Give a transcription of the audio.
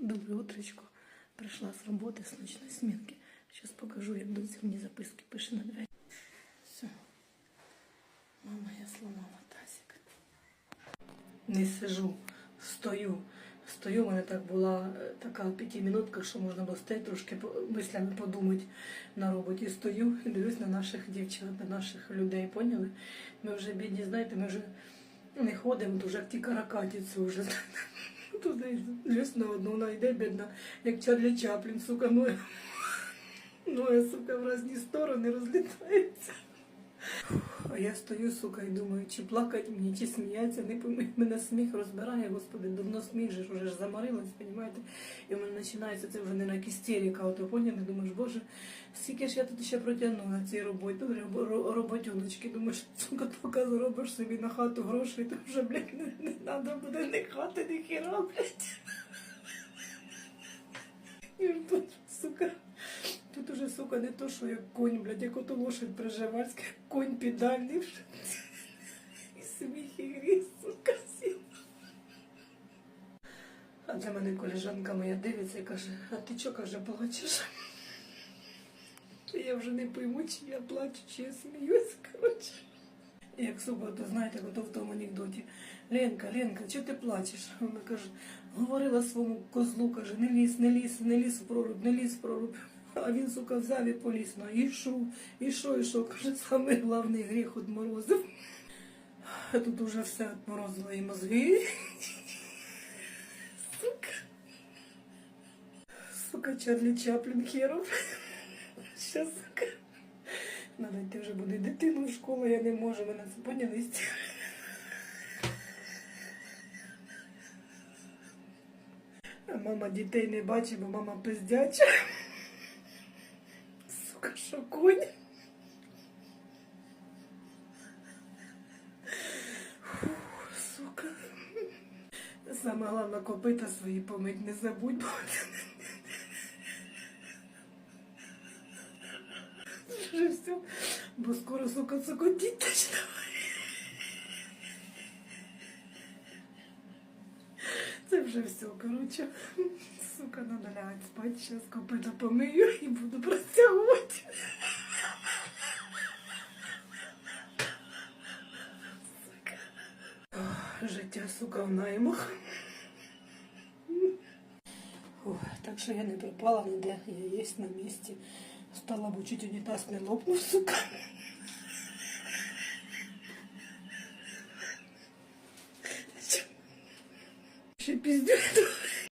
Доброе утречко. Пришла с работы, с ночной сменки. Сейчас покажу, як доця мені записки пише на двері. Все. Мама, я сломала тазик. Не сижу, стою. Стою, у мене так була е, така п'ятимінутка, що можна було стояти трошки мислями подумати на роботі. Стою і дивлюсь на наших дівчат, на наших людей, поняли? Ми вже бідні, знаєте, ми вже не ходимо, дуже як ті каракатиці вже. Туди дивлюсь на одну, найде, йде, бідна, як Чарлі Чаплін, сука, ноє. Ноє, сука, в різні сторони розлітається. А я стою, сука, і думаю, чи плакати мені, чи сміятися, не пойму. Мене сміх розбирає, господи, давно сміх же уже ж заморилась, розумієте? І в мене починається це вже не на істерика, ото поняли, думаєш, боже, скільки ж я тут ще протягну на цій роботі, роботюночки, думаєш, сука, поки заробиш собі на хату грошей, то вже, блядь, не, не треба буде ні хати, ні хіра, блядь. І ж тут, сука, Тут уже, сука, не то, що як конь, блядь, як ото лошадь приживальська, конь педальний вже. І сміх, і гріх, сука, всі. А для мене колежанка моя дивиться і каже, а ти чого, каже, плачеш? Я вже не пойму, чи я плачу, чи я сміюсь, коротше. Як суботу, знаєте, ото в тому анекдоті. Ленка, Ленка, чого ти плачеш? Вона каже, говорила своєму козлу, каже, не лізь, не лізь, не лізь в проруб, не лізь в проруб. А він, сука, взяв і поліз на і що, і що, і що, каже, самий головний гріх одморозив. Тут уже все отморозило і мозги. Сука. Сука, Чарлі Чаплін херов. Щас, сука. Надо йти вже буде дитину в школу, я не можу, мене це поняли. Мама дітей не бачить, бо мама пиздяча. Фух, сука. Замала на копита свої помить не забудь, бо вже все. Бо скоро, сука, цокотіть почне. Це вже все, коротше. Сука, надо лягати спати. Зараз копита помию і буду простягувати. Сука. Ох, Життя, сука, в наймах. Ох, так що я не пропала ніде, я є на місці. Стала б чуть унітаз не лопнув, сука. Ще піздюк.